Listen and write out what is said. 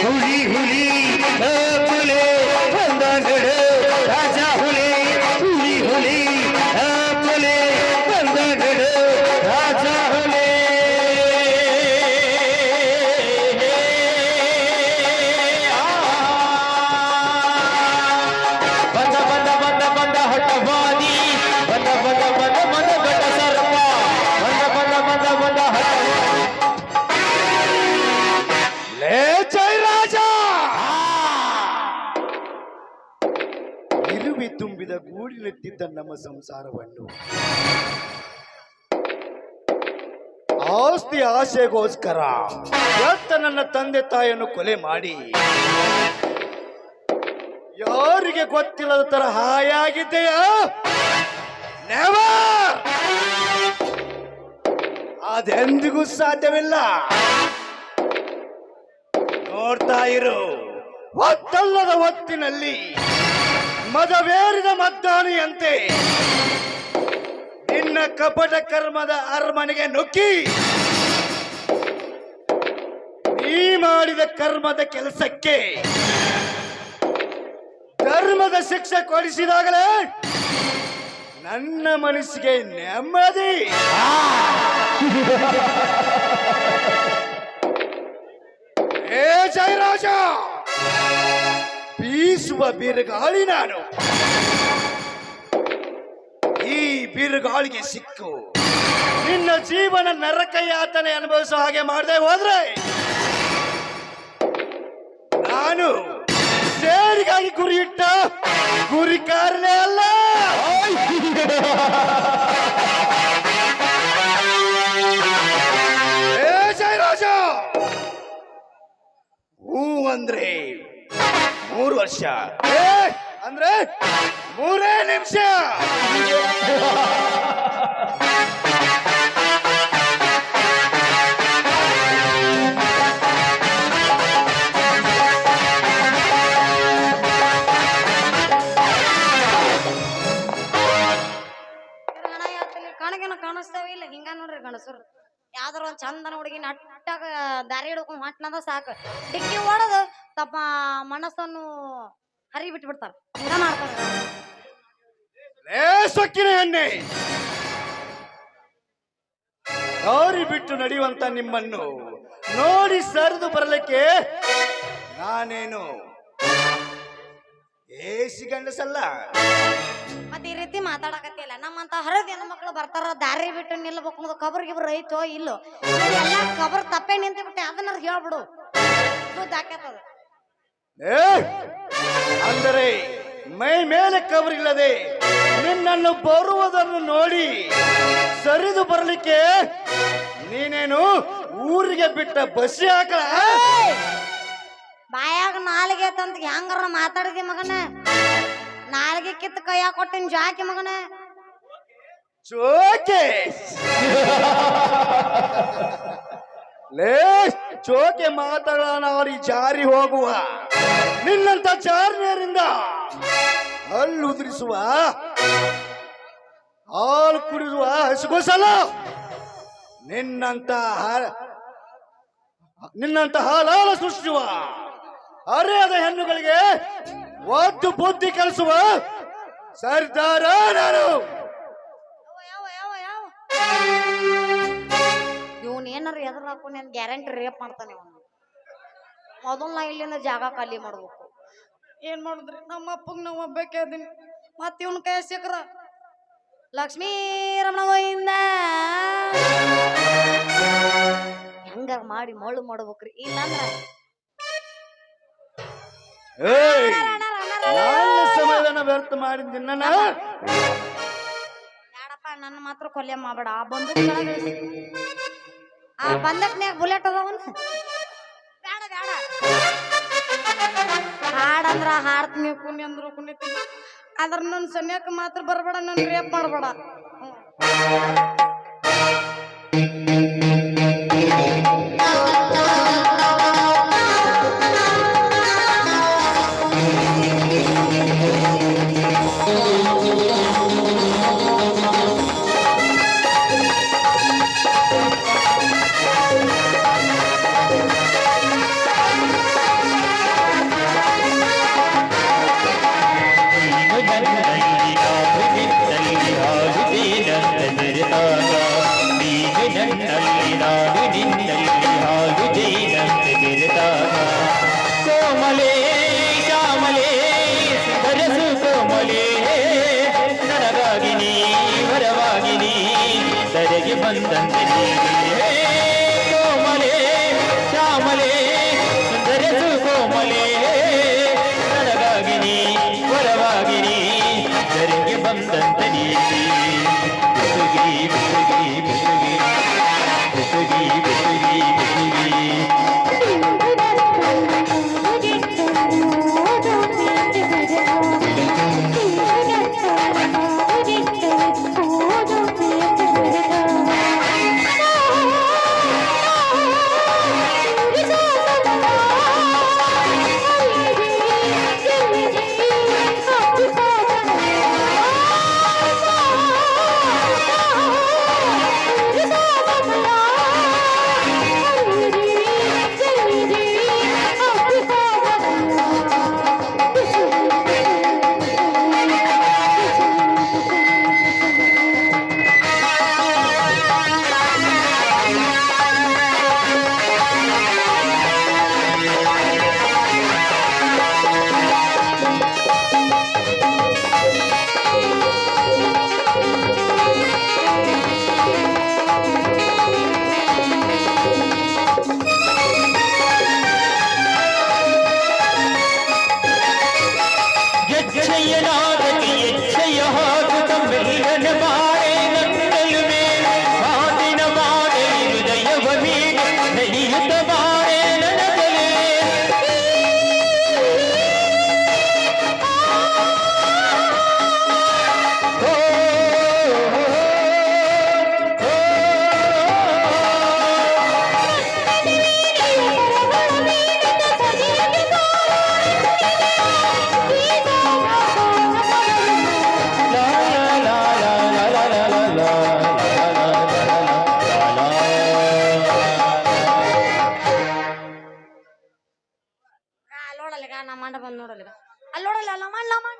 ಹುಲಿ ಹುಲಿ ತುಂಬಿದ ಗೂಡಿನಲ್ಲಿದ್ದ ನಮ್ಮ ಸಂಸಾರವನ್ನು. ಆಸ್ತಿ ಆಸೆಗೋಸ್ಕರ ಎತ್ತ ನನ್ನ ತಂದೆ ತಾಯಿಯನ್ನು ಕೊಲೆ ಮಾಡಿ. ಯಾರಿಗೆ ಗೊತ್ತಿಲ್ಲದ ತರ ಹಾಯಾಗಿದ್ದೆಯಾ ಅದೆಂದಿಗೂ ಸಾಧ್ಯವಿಲ್ಲ. ನೋಡ್ತಾ ಇರು, ಒತ್ತಲ್ಲದ ಹೊತ್ತಿನಲ್ಲಿ ಮದವೇರಿದ ಮದ್ದಾನಿಯಂತೆ. ನಿನ್ನ ಕಪಟ ಕರ್ಮದ ಅರಮನೆಗೆ ನುಗ್ಗಿ. ನೀ ಮಾಡಿದ ಕರ್ಮದ ಕೆಲಸಕ್ಕೆ ಧರ್ಮದ ಶಿಕ್ಷೆ ಕೊಡಿಸಿದಾಗಲೇ ನನ್ನ ಮನಸ್ಸಿಗೆ ನೆಮ್ಮದಿ. ಏ ಜಯರಾಜ! ಬೀಸುವ ಬಿರುಗಾಳಿ ನಾನು. ಈ ಬಿರುಗಾಳಿಗೆ ಸಿಕ್ಕು. ನಿನ್ನ ಜೀವನ ನರಕ ಯಾತನೆ ಅನುಭವಿಸೋ ಹಾಗೆ ಮಾಡದೆ ಹೋದ್ರೆ ನಾನು ಸೇರಿಗಾಗಿ ಗುರಿ ಇಟ್ಟ ಗುರಿಕಾರನೇ ಅಲ್ಲ. ವರ್ಷ ಏ ಅಂದ್ರೆ ಮೂರೇ ನಿಮಿಷ. ಕಣಗಿನ ಕಾಣಿಸ್ತಾವ ಇಲ್ಲ? ಹಿಂಗ ನೋಡ್ರಿ ಗಣಸರು. ಯಾವ್ದಾರ ಒಂದ್ ಚಂದನ ಹುಡುಗಿ ನಟ್ಟಾಗ ದಾರಿ ಹಿಡ್ಕೊಂಡ್ ಹೊಟ್ಟನದ ಸಾಕು. ಡಿಕ್ಕಿ ಹೊಡೆದು ತಪ್ಪ ಮನಸ್ಸನ್ನು ಹರಿ ಬಿಟ್ಟು ಬಿಡ್ತಾರೆ ಸೊಕ್ಕಿನ ಎಣ್ಣೆ! ದಾರಿ ಬಿಟ್ಟು ನಡೆಯುವಂತ ನಿಮ್ಮನ್ನು ನೋಡಿ ಸರಿದು ಬರಲಿಕ್ಕೆ ನಾನೇನು ಏಸಿ ಗಂಡಸಲ್ಲ? ಮತ್ತೆ ಈ ರೀತಿ ಮಾತಾಡಕತ್ತಿಲ್ಲ ನಮ್ಮಂತ ಹರದ ಹೆಣ್ಣು ಮಕ್ಕಳು ಬರ್ತಾರ ದಾರಿ ಬಿಟ್ಟು ನಿಲ್ಬೇಕು ಅನ್ನೋದು ಕಬರ್ ಗಿಬ್ರು ಐತೋ ಇಲ್ಲೋ? ಎಲ್ಲ ಕಬರ್ ತಪ್ಪೇ ನಿಂತು ಬಿಟ್ಟೆ ಅದನ್ನ ಹೇಳ್ಬಿಡು. ದುಡ್ಡು ಏ ಅಂದರೆ ಮೈ ಮೇಲೆ ಕವರಿಲ್ಲದೆ ನಿನ್ನನ್ನು ಬರುವುದನ್ನು ನೋಡಿ ಸರಿದು ಬರಲಿಕ್ಕೆ ನೀನೇನು ಊರಿಗೆ ಬಿಟ್ಟ ಬಸ್ಸಿ ಹಾಕಲ? ಬಾಯಾಗ ನಾಲಿಗೆ ತಂತ ಹೆಂಗಾರ ಮಾತಾಡಿದಿ ಮಗನ? ನಾಲಿಗೆ ಕಿತ್ತು ಕೈಯಾಗ ಕೊಟ್ಟಿನ ಜಾಕಿ ಮಗನ? ಚೋಕೆ ಲೇ ಚೋಕೆ ಮಾತಾಡೋಣ ಜಾರಿ ಹೋಗುವ. ನಿನ್ನಂತ ಚಾರ್ನಿಯರಿಂದ ಉದುರಿಸುವ, ಹಾಲು ಕುಡಿಸುವ ಹಸುಗೋಸಲ್ಲ ನಿನ್ನಂತ ನಿನ್ನಂತ ಹಾಲಾಲ ಸೃಷ್ಟಿಸುವ, ಅರೆಯದ ಹೆಣ್ಣುಗಳಿಗೆ ಒದ್ದು ಬುದ್ಧಿ ಕಲಿಸುವ ಸರ್ದಾರ ನಾನು. ಏನಾರ ಎದುರು ಹಾಕೊಂಡು ಗ್ಯಾರಂಟಿ ರೇಪ್ ಮಾಡ್ತಾನೆ ಅವನು. ಮೊದಲು ನಾ ಇಲ್ಲಿಂದ ಜಾಗ ಖಾಲಿ ಮಾಡ್ಬೇಕು. ಏನ್ ಮಾಡುದ್ರಿ? ನಮ್ಮ ಅಪ್ಪಗೆ ನಾವು ಒಬ್ಬಕ್ಕೆ ಅದೀನಿ. ಮತ್ತೆ ಇವನ್ ಕೈ ಸಿಕ್ಕ್ರ? ಲಕ್ಷ್ಮೀ ರಮಣ ಹೆಂಗ ಹೆಂಗಾರ ಮಾಡಿ ಮಳ್ಳು ಮಾಡ್ಬೇಕ್ರಿ? ಇಲ್ಲಂದ್ರ ಸಮಯವನ್ನು ವ್ಯರ್ಥ ಮಾಡಿದ ನಿನ್ನ ಮಾತ್ರ ಕೊಲ್ಯ ಮಾಡಬೇಡ. ಆ ಬಂದು. ಆ ಬಂದಕ್ನ್ಯಾಗ ಬುಲೆಟ್ ಅದಾವನ್? ಬೇಡ ಬೇಡ ಹಾಡಂದ್ರ ಹಾಡ್ತೀನಿ ಕುಣಿ ಅಂದ್ರು ಕುಣಿತೀನಿ. ಆದ್ರ ನನ್ನ ಸನ್ಯಾಕ ಮಾತ್ರ ಬರಬೇಡ ನನ್ನ ರೇಪ್ ಮಾಡಬೇಡ. abundant in evil. ನಮ್ಮ ಅಣ್ಣ ನೋಡಲ್ಲ ಅಲ್ಲಿ ನೋಡಲ್ಲ ಅಲ್ಲ ಮಾಡ